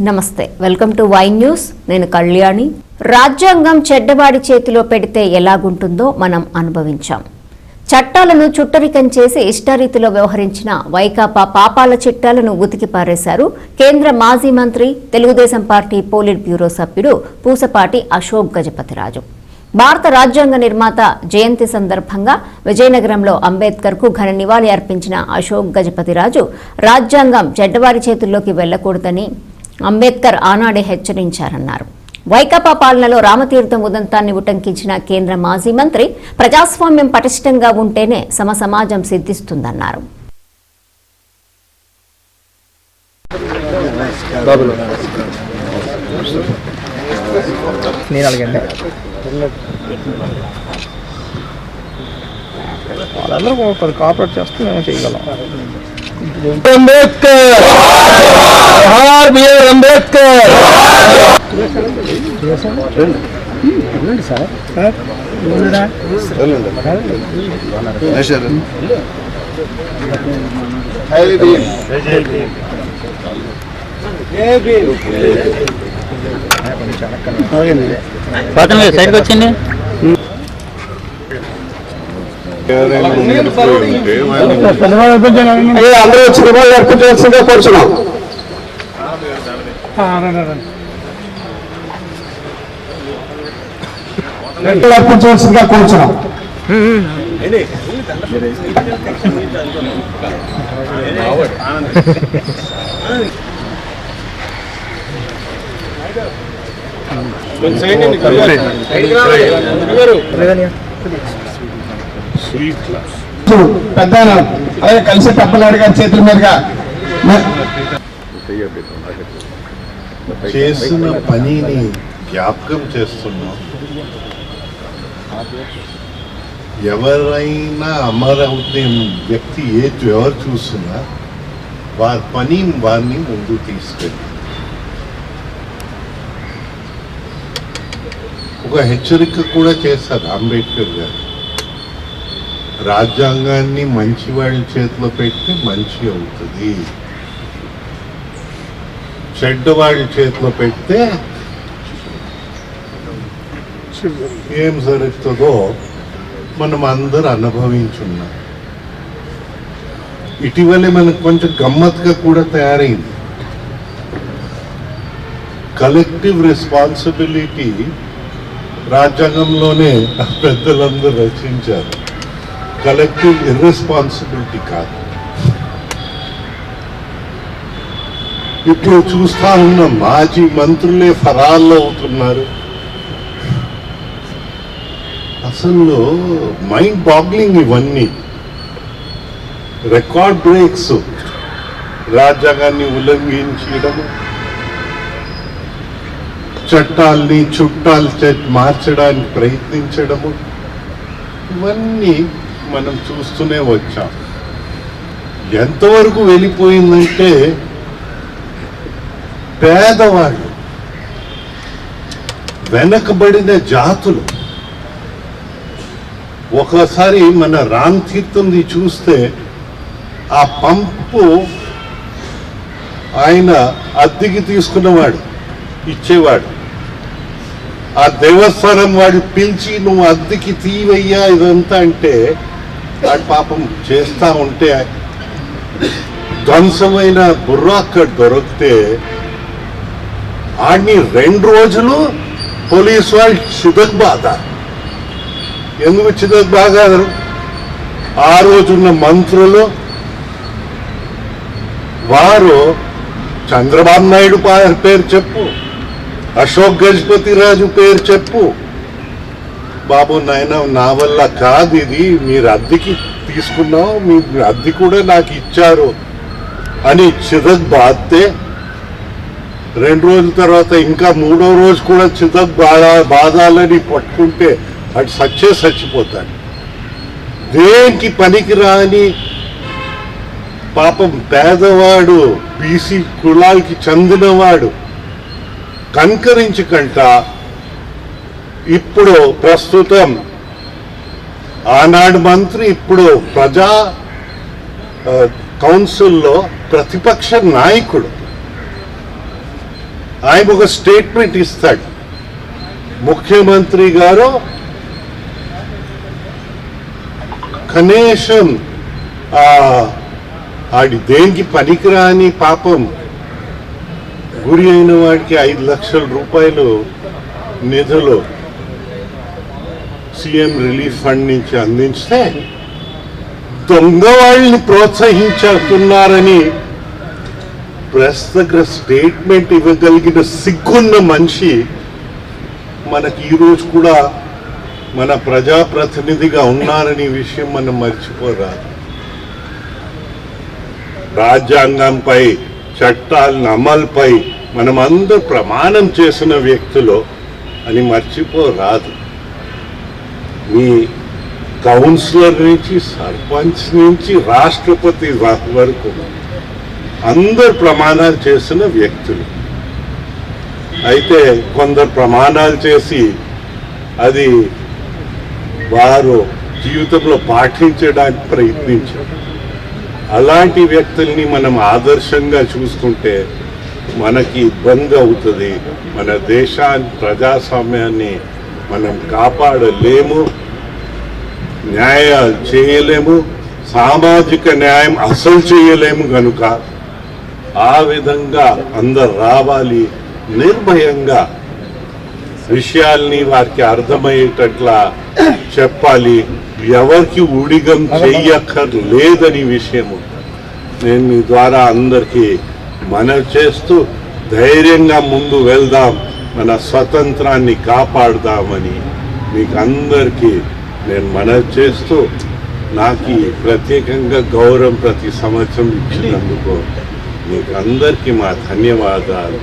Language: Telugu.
నమస్తే వెల్కమ్ టు వై న్యూస్ నేను కళ్యాణి. రాజ్యాంగం చెడ్డవాడి చేతిలో పెడితే ఎలాగుంటుందో మనం అనుభవించాం. చట్టాలను చుట్టరికం చేసి ఇష్టారీతిలో వ్యవహరించిన వైకాపా పాపాల చిట్టాలను ఉతికి పారేశారు కేంద్ర మాజీ మంత్రి తెలుగుదేశం పార్టీ పోలిట్ బ్యూరో సభ్యుడు పూసపాటి అశోక్ గజపతిరాజు. భారత రాజ్యాంగ నిర్మాత జయంతి సందర్భంగా విజయనగరంలో అంబేద్కర్కు ఘన నివాళి అర్పించిన అశోక్ గజపతిరాజు రాజ్యాంగం చెడ్డవారి చేతుల్లోకి వెళ్ళకూడదని అంబేద్కర్ ఆనాడే హెచ్చరించారన్నారు. వైకాపా పాలనలో రామతీర్థం ఉదంతాన్ని ఉటంకించిన కేంద్ర మాజీ మంత్రి ప్రజాస్వామ్యం పటిష్టంగా ఉంటేనే సమ సమాజం సిద్ధిస్తుందన్నారు వాళ్ళందరూ కోఆపరేట్ చేస్తే మేము చేయగలం. అంబేద్కర్! BR BR Ambedkar! పక్కన సైడ్కి వచ్చింది? అందరూ వచ్చి రివాల్వ్ అర్పించవలసిందిగా కోరుచున్నాం అర్పించవలసిందిగా కోరుచున్నాం పెద్ద అలాగే కలిసి తప్పనాడు గారి చేతుల మీదుగా చేసిన పనిని జ్ఞాపకం చేస్తున్నాం. ఎవరైనా అమరవుతే వ్యక్తి ఏ ఎవరు చూస్తున్నా వారి పని వారిని ముందు తీసుకెళ్ళి. ఒక హెచ్చరిక కూడా చేశారు అంబేద్కర్ గారు. రాజ్యాంగాన్ని మంచి వాళ్ళ చేతిలో పెడితే మంచి అవుతుంది. చెడ్డ వాళ్ళ చేతిలో పెడితే ఏం జరుగుతుందో మనం అందరు అనుభవించున్నాం. ఇటీవలే మనకు కొంచెం గమ్మత్తుగా కూడా తయారైంది. కలెక్టివ్ రెస్పాన్సిబిలిటీ రాజ్యాంగంలోనే పెద్దలందరూ రచించారు. కలెక్టివ్ ఇర్రెస్పాన్సిబిలిటీ కాదు. ఇప్పుడు చూస్తా ఉన్న మాజీ మంత్రులే ఫరాల్లో అవుతున్నారు. అసలు మైండ్ బాగ్లింగ్ ఇవన్నీ. రికార్డ్ బ్రేక్స్ రాజ్యాంగాన్ని ఉల్లంఘించడము. చట్టాల్ని చుట్టాలు మార్చడానికి ప్రయత్నించడము. ఇవన్నీ మనం చూస్తూనే వచ్చాం. ఎంతవరకు వెళ్ళిపోయిందంటే పేదవాళ్ళు వెనకబడిన జాతులు. ఒకసారి మన రామ్ తీర్థంది చూస్తే ఆ పంపు ఆయన అద్దెకి తీసుకున్నవాడు ఇచ్చేవాడు. ఆ దేవస్థానం వాడు పిలిచి నువ్వు అద్దెకి తీవయ్యా ఇదంతా అంటే వాడు పాపం చేస్తా ఉంటే ధ్వంసమైన బుర్ర అక్కడ దొరికితే ఆడిని రెండు రోజులు పోలీస్ వాళ్ళు చిదక్ బాధ. ఎందుకు చిదక్ బాగారు ఆ రోజున్న మంత్రులు వారు చంద్రబాబు నాయుడు పేరు చెప్పు అశోక్ గజపతి రాజు పేరు చెప్పు బాబు నాయన నా వల్ల కాదు ఇది. మీరు అద్దెకి తీసుకున్నాం మీ అద్దె కూడా నాకు ఇచ్చారు అని చిదక్ బాధితే. రెండు రోజుల తర్వాత ఇంకా మూడో రోజు కూడా చిదక్ బాధ బాధాలని పట్టుకుంటే అటు సచ్చే చచ్చిపోతాడు దేనికి పనికి రాని పాపం పేదవాడు బీసీ కులాలకి చెందినవాడు కన్కరించకంట ఇప్పుడు ప్రస్తుతం ఆనాడు మంత్రి ఇప్పుడు ప్రజా కౌన్సిల్లో ప్రతిపక్ష నాయకుడు. ఆయన ఒక స్టేట్మెంట్ ఇస్తాడు. ముఖ్యమంత్రి గారు కనీసం ఆడి దేనికి పనికిరాని పాపం గురి అయిన వాడికి ఐదు లక్షల రూపాయలు నిధులు సీఎం రిలీఫ్ ఫండ్ నుంచి అందించితే దొంగ వాళ్ళని ప్రోత్సహించుతున్నారని ప్రెస్ దగ్గర స్టేట్మెంట్ ఇవ్వగలిగిన సిగ్గున్న మనిషి మనకి ఈరోజు కూడా మన ప్రజాప్రతినిధిగా ఉన్నారని విషయం మనం మర్చిపోరాదు. రాజ్యాంగంపై చట్టాలను అమలుపై మనం అందరూ ప్రమాణం చేసిన వ్యక్తులు అని మర్చిపోరాదు. మీ కౌన్సిలర్ నుంచి సర్పంచ్ నుంచి రాష్ట్రపతి వరకు అందరు ప్రమాణాలు చేసిన వ్యక్తులు. అయితే కొందరు ప్రమాణాలు చేసి అది వారు జీవితంలో పాటించడానికి ప్రయత్నించారు. అలాంటి వ్యక్తుల్ని మనం ఆదర్శంగా చూసుకుంటే మనకి ఇబ్బంది అవుతుంది. మన దేశాన్ని ప్రజాస్వామ్యాన్ని మనం కాపాడలేము. న్యాయాలు చేయలేము సామాజిక న్యాయం అసలు చేయలేము కనుక ఆ విధంగా అందరు రావాలి నిర్భయంగా. విషయాల్ని వారికి అర్థమయ్యేటట్లా చెప్పాలి. ఎవరికి ఊడిగం చెయ్యక్కర్లేదని విషయము నేను మీ ద్వారా అందరికీ మనవి చేస్తూ ధైర్యంగా ముందు వెళ్దాం మన స్వతంత్రాన్ని కాపాడుదామని మీకు అందరికీ నేను మనవి చేస్తూ నాకు ప్రత్యేకంగా గౌరవం ప్రతి సంవత్సరం ఇచ్చినందుకు మీకు అందరికీ మా ధన్యవాదాలు.